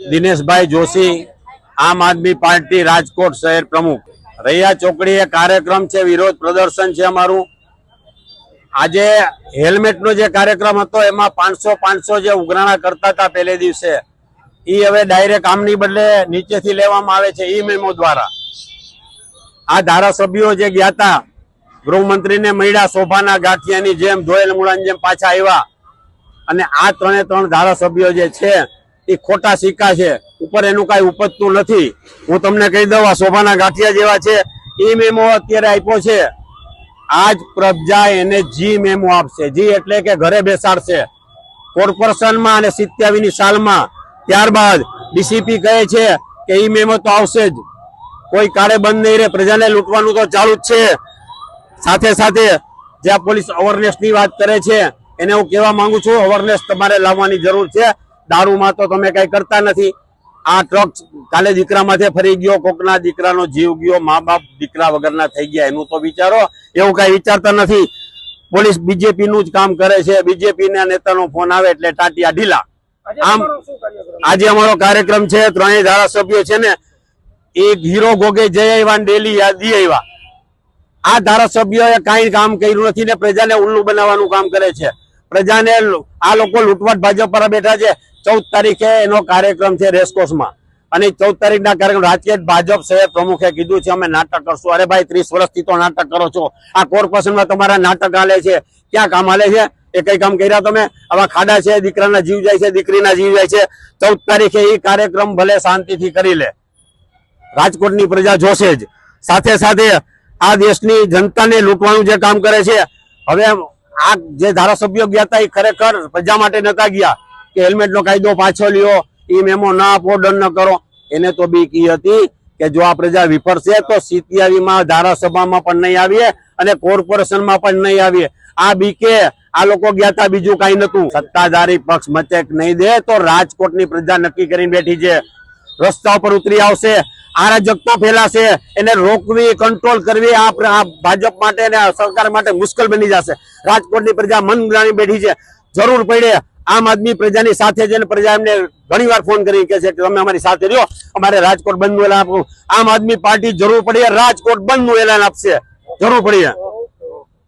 દિનેશભાઈ જોશી, આમ આદમી પાર્ટી રાજકોટ શહેર પ્રમુખ. રૈયા ચોકડીએ કાર્યક્રમ છે, વિરોધ પ્રદર્શન છે અમારું. આજે હેલ્મેટનો જે કાર્યક્રમ હતો, એમાં પાંચસો પાંચસો જે ઉઘરાણા કરતા હતા પહેલે દિવસે એ હવે ડાયરેક્ટ આમની બદલે નીચેથી લેવામાં આવે છે, ઈ મેમો દ્વારા. આ ધારાસભ્યો જે ગયા હતા, ગૃહમંત્રીને મળ્યા, શોભાના ગાંઠિયાની જેમ, ધોયેલ મૂળાની જેમ પાછા આવ્યા. અને આ ત્રણે ત્રણ ધારાસભ્યો જે છે એ ખોટા સિક્કા છે. ઉપર એનું કાંઈ ઉપજતું નથી. હું તમને કહી દઉં, આ શોભાના ગાંઠિયા જેવા છે. એ મેમો અત્યારે આપ્યો છે. આજ પ્રજા એને જી મેમો આપશે. જી એટલે કે ઘરે બેસાડશે. કોર્પોરેશનમાં અને સિત્યાવીની સાલમાં. ત્યારબાદ ડીસીપી કહે છે કે ઈ મેમો તો આવશે જ. કોઈ કાળે બંધ નહીં રહે. પ્રજાને લૂંટવાનું તો ચાલુ જ છે. સાથે સાથે જે આ પોલીસ અવેરનેસની વાત કરે છે, એને હું કહેવા માંગુ છું, અવેરનેસ તમારે લાવવાની જરૂર છે. દારૂમાં તો તમે કઈ કરતા નથી. આ ટ્રક કાલે દીકરામાંથી ફરી ગયો કોકના દીકરાનો જીવ ગયો મા બાપ દીકરા વગરના થઈ ગયા. એનું તો વિચારો એવું કઈ વિચારતા નથી. પોલીસ બીજેપી નું જ કામ કરે છે. બીજેપી ના નેતાનો ફોન આવે એટલે ટાટિયા ઢીલા. આમ આજે અમારો કાર્યક્રમ છે ત્રણેય ધારાસભ્યો છે ને એક હીરો ગોગે જય આવ્યા ડેલી યાદી આવ્યા આ ધારાસભ્યોએ કાંઈ કામ કર્યું નથી ને પ્રજાને ઉલ્લુ બનાવવાનું કામ કરે છે. પ્રજાને આ લોકો લૂંટવાટ ભાજપ પર બેઠા છે. ચૌદ તારીખે એનો કાર્યક્રમ છે રેસકોર્સમાં અને ચૌદ તારીખના કાર્યક્રમ રાજકીય ભાજપ શહેર પ્રમુખે કીધું છે, અમે નાટક કરશું. અરે ભાઈ, ત્રીસ વર્ષથી તો નાટક કરો છો. આ કોર્પોરેશનમાં તમારા નાટક હાલે છે. ક્યાં કામ હાલે છે? એ કઈ કામ કર્યા તમે? આવા ખાડા છે, દીકરાના જીવ જાય છે, દીકરીના જીવ જાય છે. ચૌદ તારીખે એ કાર્યક્રમ ભલે શાંતિથી કરી લે. રાજકોટની પ્રજા જોશે જ. સાથે સાથે આ દેશની જનતાને લૂંટવાનું જે કામ કરે છે, હવે આ જે ધારાસભ્યો ગયા હતા એ ખરેખર પ્રજા માટે નતા ગયા. કે હેલ્મેટનો કાયદો પાછો લ્યો એ મેમો ના આપો દંડ ન કરો. એને તો બી કી હતી કે જો આ પ્રજા વિફરશે તો સિત્યાવીમાં ધારાસભામાં પણ નહીં આવીએ અને કોર્પોરેશનમાં પણ નહીં આવીએ. આ બીકે, આ લોકો ગયા હતા બીજું કઈ નતું સત્તાધારી પક્ષ મચેક નહીં દે, તો રાજકોટની પ્રજા નક્કી કરીને બેઠી છે. રસ્તા ઉપર ઉતરી આવશે અરાજકતા ફેલાશે, એને રોકવી કંટ્રોલ કરવી, આ ભાજપ માટે સરકાર માટે મુશ્કેલ બની જશે. રાજકોટની પ્રજા મન બેઠી છે. જરૂર પડે આમ આદમી પ્રજાની સાથે જઈને પ્રજા એમને ઘણી ફોન કરી કે છે કે તમે અમારી સાથે રહ્યો, અમારે રાજકોટ બંધનું એલાન આપવું આમ આદમી પાર્ટી જરૂર પડીએ રાજકોટ બંધનું એલાન આપશે. જરૂર પડીએ